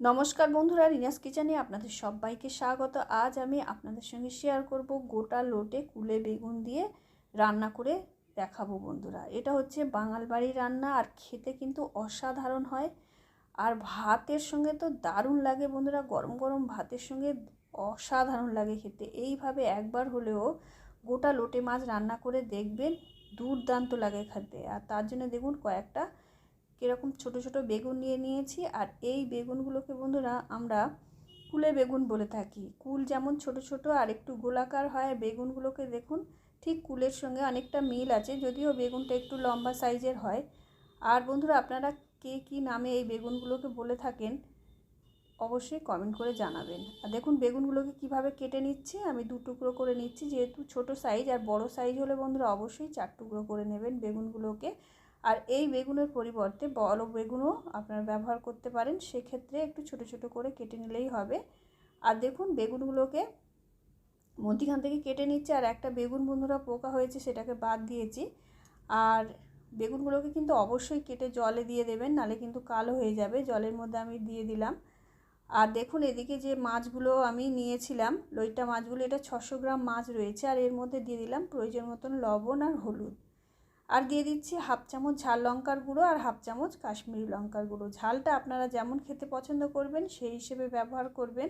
নমস্কার বন্ধুরা, রিনাস কিচেনে আপনাদের সবাইকে স্বাগত। আজ আমি আপনাদের সঙ্গে শেয়ার করব গোটা লোটে কুলে বেগুন দিয়ে রান্না করে দেখাবো বন্ধুরা। এটা হচ্ছে বাঙাল বাড়ির রান্না আর খেতে কিন্তু অসাধারণ হয়। আর ভাতের সঙ্গে তো দারুণ লাগে বন্ধুরা, গরম গরম ভাতের সঙ্গে অসাধারণ লাগে খেতে। এইভাবে একবার হলেও গোটা লোটে মাছ রান্না করে দেখবেন, দুর্দান্ত লাগে খেতে। আর তার জন্য দেখুন কয়েকটা কীরকম ছোট ছোট বেগুন নিয়ে নিয়েছি আর এই বেগুনগুলোকে বন্ধুরা আমরা কুলে বেগুন বলে থাকি। কুল যেমন ছোট ছোট আর একটু গোলাকার হয়, বেগুনগুলোকে দেখুন, ঠিক কুলের সঙ্গে অনেকটা মিল আছে, যদিও বেগুনটা একটু লম্বা সাইজের হয়। আর বন্ধুরা আপনারা কে কী নামে এই বেগুনগুলোকে বলে থাকেন, অবশ্যই কমেন্ট করে জানাবেন। আর দেখুন, বেগুনগুলোকে কীভাবে কেটে নিচ্ছি, আমি দু টুকরো করে নিচ্ছি, যেহেতু ছোট সাইজ আর বড় সাইজ হলে বন্ধুরা অবশ্যই চার টুকরো করে নেবেন বেগুনগুলোকে। আর এই বেগুনের পরিবর্তে বড় বেগুনও আপনারা ব্যবহার করতে পারেন। সেক্ষেত্রে একটু ছোট ছোট করে কেটে নিলেই হবে। আর দেখুন, বেগুনগুলোকে মধ্যিখান থেকে কেটে নিচ্ছে আর একটা বেগুন বন্ধুরা পোকা হয়েছে, সেটাকে বাদ দিয়েছি। আর বেগুনগুলোকে কিন্তু অবশ্যই কেটে জলে দিয়ে দেবেন, নালে কিন্তু কালো হয়ে যাবে। জলের মধ্যে আমি দিয়ে দিলাম। আর দেখুন, এদিকে যে মাছগুলো আমি নিয়েছিলাম লইটা মাছগুলো, এটা ছশো গ্রাম মাছ রয়েছে। আর এর মধ্যে দিয়ে দিলাম প্রয়োজন মতন লবণ আর হলুদ। আর দিয়ে দিচ্ছি হাফ চামচ ঝাল লঙ্কার গুঁড়ো আর হাফ চামচ কাশ্মীরি লঙ্কার গুঁড়ো। ঝালটা আপনারা যেমন খেতে পছন্দ করবেন, সেই হিসেবে ব্যবহার করবেন।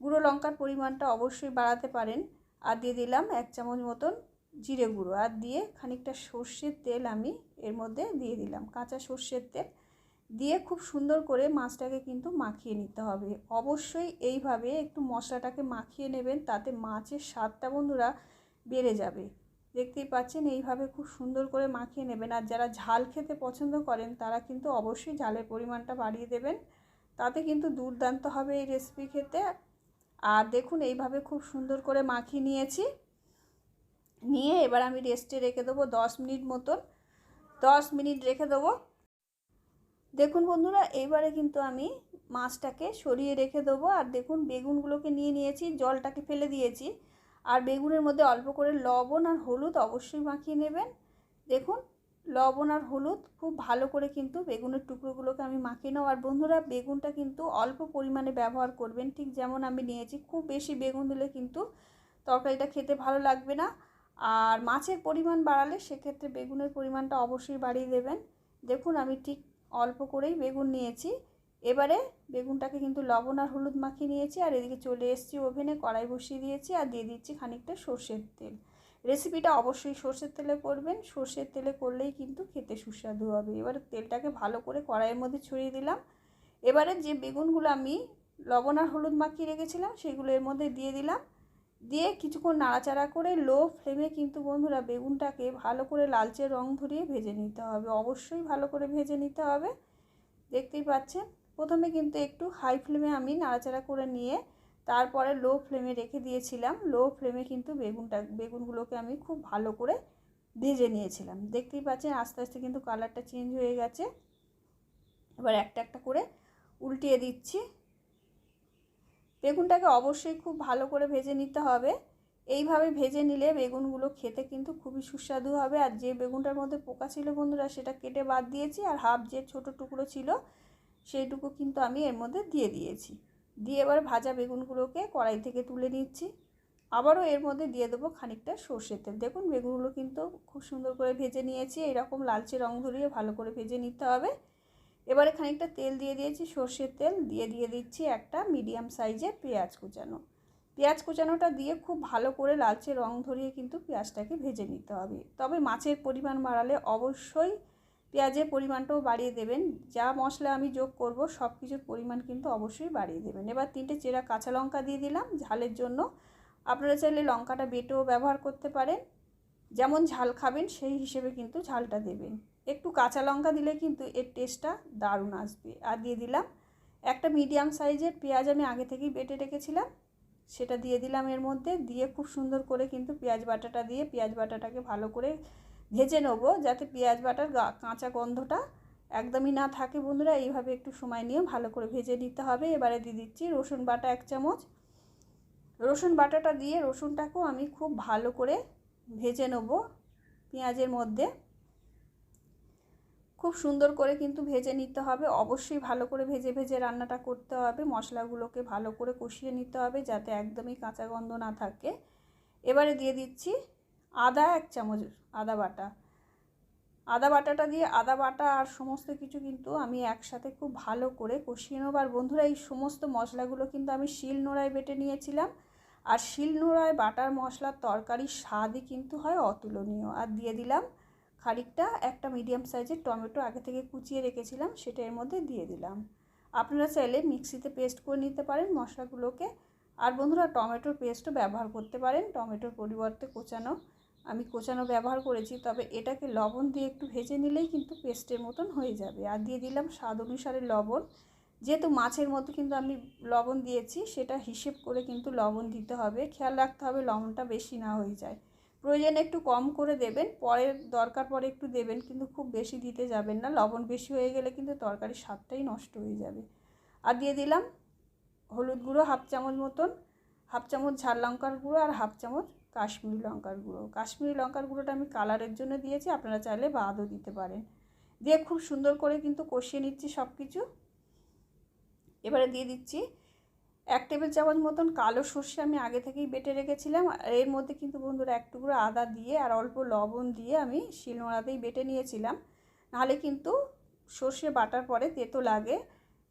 গুঁড়ো লঙ্কার পরিমাণটা অবশ্যই বাড়াতে পারেন। আর দিয়ে দিলাম এক চামচ মতন জিরে গুঁড়ো। আর দিয়ে খানিকটা সর্ষের তেল আমি এর মধ্যে দিয়ে দিলাম, কাঁচা সর্ষের তেল। দিয়ে খুব সুন্দর করে মাছটাকে কিন্তু মাখিয়ে নিতে হবে। অবশ্যই এইভাবে একটু মশলাটাকে মাখিয়ে নেবেন, তাতে মাছের স্বাদটা বন্ধুরা বেড়ে যাবে। দেখতেই পাচ্ছেন, এইভাবে খুব সুন্দর করে মাখিয়ে নেবেন। আর যারা ঝাল খেতে পছন্দ করেন, তারা কিন্তু অবশ্যই ঝালের পরিমাণটা বাড়িয়ে দেবেন। তাতে কিন্তু দুর্দান্ত হবে এই রেসিপি খেতে। আর দেখুন, এইভাবে খুব সুন্দর করে মাখিয়ে নিয়েছি। নিয়ে এবার আমি রেস্টে রেখে দেবো দশ মিনিট মতন। দশ মিনিট রেখে দেবো। দেখুন বন্ধুরা এইবারে কিন্তু আমি মাছটাকে সরিয়ে রেখে দেবো। আর দেখুন, বেগুনগুলোকে নিয়ে নিয়েছি, জলটাকে ফেলে দিয়েছি। আর বেগুনের মধ্যে অল্প করে লবণ আর হলুদ অবশ্যই মাখিয়ে নেবেন। দেখুন, লবণ আর হলুদ খুব ভালো করে কিন্তু বেগুনের টুকরোগুলোকে আমি মাখিয়ে নেব। আর বন্ধুরা, বেগুনটা কিন্তু অল্প পরিমাণে ব্যবহার করবেন। ঠিক যেমন আমি নিয়েছি, খুব বেশি বেগুন দিলে কিন্তু তরকারিটা খেতে ভালো লাগবে না। আর মাছের পরিমাণ বাড়ালে সেক্ষেত্রে বেগুনের পরিমাণটা অবশ্যই বাড়িয়ে দেবেন। দেখুন, আমি ঠিক অল্প করেই বেগুন নিয়েছি। এবারে বেগুনটাকে কিন্তু লবণ আর হলুদ মাখিয়ে নিয়েছি, আর এদিকে চলে এসেছি ওভেনে, কড়াই বসিয়ে দিয়েছি, আর দিয়ে দিচ্ছি খানিকটা সর্ষের তেল। রেসিপিটা অবশ্যই সর্ষের তেলে করবেন, সর্ষের তেলে করলেই কিন্তু খেতে সুস্বাদু হবে। এবারে তেলটাকে ভালো করে কড়াইয়ের মধ্যে ছড়িয়ে দিলাম। এবারে যে বেগুনগুলো আমি লবণ আর হলুদ মাখিয়ে রেখেছিলাম, সেগুলো এর মধ্যে দিয়ে দিলাম। দিয়ে কিছুক্ষণ নাড়াচাড়া করে লো ফ্লেমে কিন্তু বন্ধুরা বেগুনটাকে ভালো করে লালচে রং ধরিয়ে ভেজে নিতে হবে। অবশ্যই ভালো করে ভেজে নিতে হবে। দেখতেই পাচ্ছেন? প্রথমে কিন্তু একটু হাই ফ্লেমে আমি নাড়াচাড়া করে নিয়ে তারপরে লো ফ্লেমে রেখে দিয়েছিলাম। লো ফ্লেমে কিন্তু বেগুনটা, বেগুনগুলোকে আমি খুব ভালো করে ভেজে নিয়েছিলাম। দেখতেই পাচ্ছেন আস্তে আস্তে কিন্তু কালারটা চেঞ্জ হয়ে গেছে। এবার একটা একটা করে উল্টিয়ে দিচ্ছি। বেগুনটাকে অবশ্যই খুব ভালো করে ভেজে নিতে হবে। এইভাবে ভেজে নিলে বেগুনগুলো খেতে কিন্তু খুবই সুস্বাদু হবে। আর যে বেগুনটার মধ্যে পোকা ছিল বন্ধুরা, সেটা কেটে বাদ দিয়েছি। আর হাফ যে ছোট টুকরো ছিল সেইটুকু কিন্তু আমি এর মধ্যে দিয়ে দিয়েছি। দিয়ে এবার ভাজা বেগুনগুলোকে কড়াই থেকে তুলে নিচ্ছি। আবারও এর মধ্যে দিয়ে দেবো খানিকটা সর্ষের তেল। দেখুন বেগুনগুলো কিন্তু খুব সুন্দর করে ভেজে নিয়েছি। এরকম লালচে রং ধরিয়ে ভালো করে ভেজে নিতে হবে। এবারে খানিকটা তেল দিয়ে দিয়েছি সর্ষের তেল। দিয়ে দিয়ে দিচ্ছি একটা মিডিয়াম সাইজের পেঁয়াজ কুচানো। পেঁয়াজ কুচানোটা দিয়ে খুব ভালো করে লালচে রং ধরিয়ে কিন্তু পেঁয়াজটাকে ভেজে নিতে হবে। তবে মাছের পরিমাণ বাড়ালে অবশ্যই পেঁয়াজের পরিমাণটাও বাড়িয়ে দেবেন। যা মশলা আমি যোগ করব সব কিছুর পরিমাণ কিন্তু অবশ্যই বাড়িয়ে দেবেন। এবার তিনটে চেরা কাঁচা লঙ্কা দিয়ে দিলাম ঝালের জন্য। আপনারা চাইলে লঙ্কাটা বেটেও ব্যবহার করতে পারেন। যেমন ঝাল খাবেন, সেই হিসেবে কিন্তু ঝালটা দেবেন। একটু কাঁচা লঙ্কা দিলে কিন্তু এর টেস্টটা দারুণ আসবে। আর দিয়ে দিলাম একটা মিডিয়াম সাইজের পেঁয়াজ আমি আগে থেকেই বেটে রেখেছিলাম। সেটা দিয়ে দিলাম এর মধ্যে। দিয়ে খুব সুন্দর করে কিন্তু পেঁয়াজ বাটাটা দিয়ে, পেঁয়াজ বাটাটাকে ভালো করে ভেজে নেব যাতে পেঁয়াজ বাটার কাঁচা গন্ধটা একদমই না থাকে বন্ধুরা। এইভাবে একটু সময় নিয়ে ভালো করে ভেজে নিতে হবে। এবারে দিয়ে দিচ্ছি রসুন বাটা এক চামচ। রসুন বাটাটা দিয়ে রসুনটাকেও আমি খুব ভালো করে ভেজে নেব পেঁয়াজের মধ্যে। খুব সুন্দর করে কিন্তু ভেজে নিতে হবে। অবশ্যই ভালো করে ভেজে ভেজে রান্নাটা করতে হবে। মশলাগুলোকে ভালো করে কষিয়ে নিতে হবে যাতে একদমই কাঁচা গন্ধ না থাকে। এবারে দিয়ে দিচ্ছি আদা এক চামচ আদা বাটা। আদা বাটাটা দিয়ে আদা বাটা আর সমস্ত কিছু কিন্তু আমি একসাথে খুব ভালো করে কষিয়ে নেব। আর বন্ধুরা, এই সমস্ত মশলাগুলো কিন্তু আমি শিল নোড়ায় বেটে নিয়েছিলাম। আর শিল নোড়ায় বাটার মশলার তরকারির স্বাদই কিন্তু হয় অতুলনীয়। আর দিয়ে দিলাম খানিকটা একটা মিডিয়াম সাইজের টমেটো আগে থেকে কুচিয়ে রেখেছিলাম, সেটা এর মধ্যে দিয়ে দিলাম। আপনারা চাইলে মিক্সিতে পেস্ট করে নিতে পারেন মশলাগুলোকে। আর বন্ধুরা, টমেটোর পেস্টও ব্যবহার করতে পারেন। টমেটোর পরিবর্তে কোচানো আমি কোচানো ব্যবহার করেছি, তবে এটাকে লবণ দিয়ে একটু ভেজে নিলেই কিন্তু পেস্টের মতন হয়ে যাবে। আর দিয়ে দিলাম স্বাদ অনুসারে লবণ। যেহেতু মাছের মতো কিন্তু আমি লবণ দিয়েছি, সেটা হিসেব করে কিন্তু লবণ দিতে হবে। খেয়াল রাখতে হবে লবণটা বেশি না হয়ে যায়। প্রয়োজনে একটু কম করে দেবেন, পরে দরকার পরে একটু দেবেন, কিন্তু খুব বেশি দিতে যাবেন না। লবণ বেশি হয়ে গেলে কিন্তু তরকারির স্বাদটাই নষ্ট হয়ে যাবে। আর দিয়ে দিলাম হলুদ গুঁড়ো, হাফ চামচ মতন, হাফ চামচ ঝাল লঙ্কার গুঁড়ো আর হাফ চামচ কাশ্মীরি লঙ্কার গুঁড়ো। কাশ্মীরি লঙ্কার গুঁড়োটা আমি কালারের জন্য দিয়েছি, আপনারা চাইলে বাদও দিতে পারেন। দিয়ে খুব সুন্দর করে কিন্তু কষিয়ে নিচ্ছি সব কিছু এবারে দিয়ে দিচ্ছি এক টেবিল চামচ মতন কালো সর্ষে আমি আগে থেকেই বেটে রেখেছিলাম। আর এর মধ্যে কিন্তু বন্ধুরা এক টুকরো আদা দিয়ে আর অল্প লবণ দিয়ে আমি শিলনোড়াতেই বেটে নিয়েছিলাম। নাহলে কিন্তু সর্ষে বাটার পরে তেতো লাগে।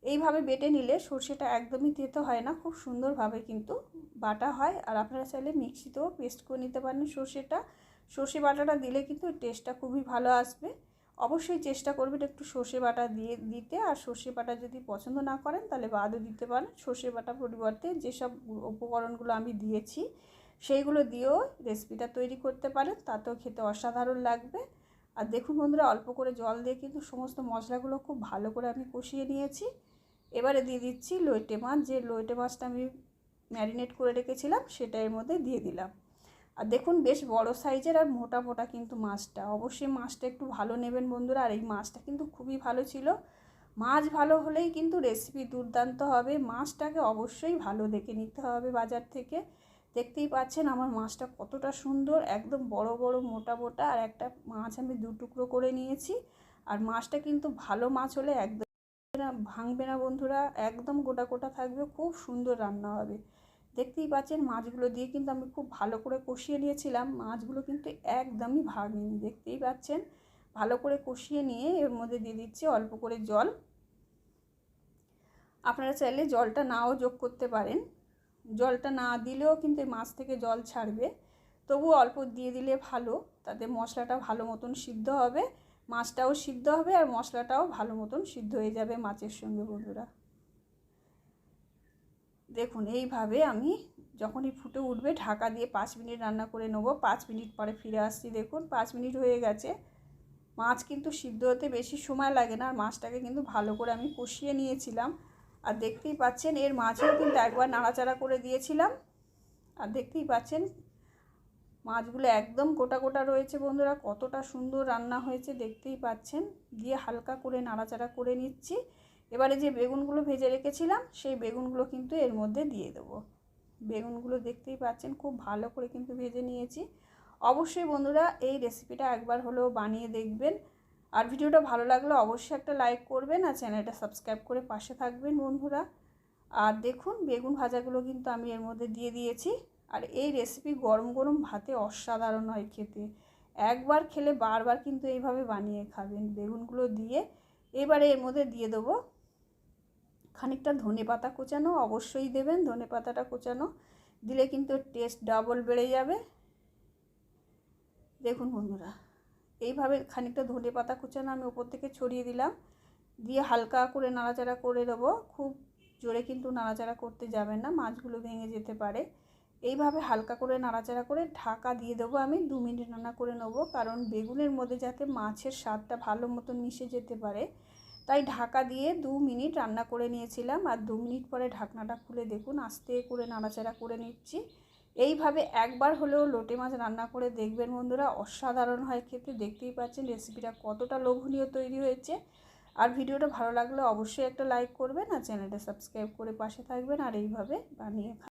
এইভাবে বেটে নিলে সর্ষেটা একদমই তেতো হয় না, খুব সুন্দরভাবে কিন্তু বাটা হয়। আর আপনারা চাইলে মিক্সিতেও পেস্ট করে নিতে পারেন সর্ষেটা। সর্ষে বাটাটা দিলে কিন্তু টেস্টটা খুবই ভালো আসবে। অবশ্যই চেষ্টা করবেন একটু সর্ষে বাটা দিয়ে দিতে। আর সর্ষে বাটা যদি পছন্দ না করেন তাহলে বাদও দিতে পারেন। সর্ষে বাটা পরিবর্তে যেসব উপকরণগুলো আমি দিয়েছি, সেইগুলো দিয়েও রেসিপিটা তৈরি করতে পারেন। তাতেও খেতে অসাধারণ লাগবে। আর দেখুন বন্ধুরা, অল্প করে জল দিয়ে কিন্তু সমস্ত মশলাগুলো খুব ভালো করে আমি কষিয়ে নিয়েছি। এবারে দিয়ে দিচ্ছি লইটে মাছ। যে লইটে মাছটা আমি ম্যারিনেট করে রেখেছিলাম, সেটা এর মধ্যে দিয়ে দিলাম। আর দেখুন, বেশ বড় সাইজের আর মোটা মোটা কিন্তু মাছটা। অবশ্যই মাছটা একটু ভালো নেবেন বন্ধুরা, আর এই মাছটা কিন্তু খুবই ভালো ছিল। মাছ ভালো হলেই কিন্তু রেসিপি দুর্দান্ত হবে। মাছটাকে অবশ্যই ভালো দেখে নিতে হবে বাজার থেকে। দেখতেই পাচ্ছেন আমার মাছটা কতটা সুন্দর, একদম বড় বড়, মোটা মোটা, আর একটা মাছ আমি দু টুকরো করে নিয়েছি। আর মাছটা কিন্তু ভালো মাছ হলে একদম ভাঙবে না বন্ধুরা, একদম গোটা গোটা থাকবে, খুব সুন্দর রান্না হবে। দেখতেই পাচ্ছেন মাছগুলো দিয়ে কিন্তু আমি খুব ভালো করে কষিয়ে নিয়েছিলাম, মাছগুলো কিন্তু একদমই ভাগেনি দেখতেই পাচ্ছেন। ভালো করে কষিয়ে নিয়ে এর মধ্যে দিয়ে দিচ্ছি অল্প করে জল। আপনারা চাইলে জলটা নাও যোগ করতে পারেন। জলটা না দিলেও কিন্তু মাছ থেকে জল ছাড়বে। তবু অল্প দিয়ে দিলে ভালো, তাতে মশলাটা ভালো মতন সিদ্ধ হবে। মাছটাও সিদ্ধ হবে আর মশলাটাও ভালো মতন সিদ্ধ হয়ে যাবে মাছের সঙ্গে, বন্ধুরা। দেখুন, এইভাবে আমি যখনই ফুটে উঠবে, ঢাকা দিয়ে পাঁচ মিনিট রান্না করে নেব। পাঁচ মিনিট পরে ফিরে আসছি, দেখুন, পাঁচ মিনিট হয়ে গেছে। মাছ কিন্তু সিদ্ধ হতে বেশি সময় লাগে না, আর মাছটাকে কিন্তু ভালো করে আমি কষিয়ে নিয়েছিলাম। আর দেখতেই পাচ্ছেন, এর মাছেও কিন্তু একবার নাড়াচাড়া করে দিয়েছিলাম। আর দেখতেই পাচ্ছেন মাছগুলো একদম গোটা গোটা রয়েছে বন্ধুরা, কতটা সুন্দর রান্না হয়েছে দেখতেই পাচ্ছেন। দিয়ে হালকা করে নাড়াচাড়া করে নিচ্ছি। এবারে যে বেগুনগুলো ভেজে রেখেছিলাম, সেই বেগুনগুলো কিন্তু এর মধ্যে দিয়ে দেবো। বেগুনগুলো দেখতেই পাচ্ছেন, খুব ভালো করে কিন্তু ভেজে নিয়েছি। অবশ্যই বন্ধুরা, এই রেসিপিটা একবার হলেও বানিয়ে দেখবেন। আর ভিডিওটা ভালো লাগলে অবশ্যই একটা লাইক করবেন আর চ্যানেলটা সাবস্ক্রাইব করে পাশে থাকবেন বন্ধুরা। আর দেখুন, বেগুন ভাজাগুলো কিন্তু আমি এর মধ্যে দিয়ে দিয়েছি। আর এই রেসিপি গরম গরম ভাতে অসাধারণ হয় খেতে। একবার খেলে বারবার কিন্তু এইভাবে বানিয়ে খাবেন। বেগুনগুলো দিয়ে এবারে এর মধ্যে দিয়ে দেবো খানিকটা ধনে পাতা কোচানো, অবশ্যই দেবেন ধনে পাতাটা কোচানো। দিলে কিন্তু টেস্ট ডাবল বেড়ে যাবে। দেখুন বন্ধুরা, এইভাবে খানিকটা ধনে পাতা কুচানো আমি ওপর থেকে ছড়িয়ে দিলাম। দিয়ে হালকা করে নাড়াচাড়া করে দেবো। খুব জোরে কিন্তু নাড়াচাড়া করতে যাবেন না, মাছগুলো ভেঙে যেতে পারে। এইভাবে হালকা করে নাড়াচাড়া করে ঢাকা দিয়ে দেবো আমি, দু মিনিট রান্না করে নেব। কারণ বেগুনের মধ্যে যাতে মাছের স্বাদটা ভালো মতো মিশে যেতে পারে, তাই ঢাকা দিয়ে দু মিনিট রান্না করে নিয়েছিলাম। আর দু মিনিট পরে ঢাকনাটা খুলে দেখুন, আস্তে করে নাড়াচাড়া করে নিচ্ছি। এইভাবে একবার হলেও লোটে মাছ রান্না করে দেখবেন বন্ধুরা, অসাধারণ হয় খেতে। দেখতেই পাচ্ছেন রেসিপিটা কতটা লোভনীয় তৈরি হয়েছে। আর ভিডিওটা ভালো লাগলে অবশ্যই একটা লাইক করবেন, আর চ্যানেলটা সাবস্ক্রাইব করে পাশে থাকবেন, আর এইভাবে বানিয়ে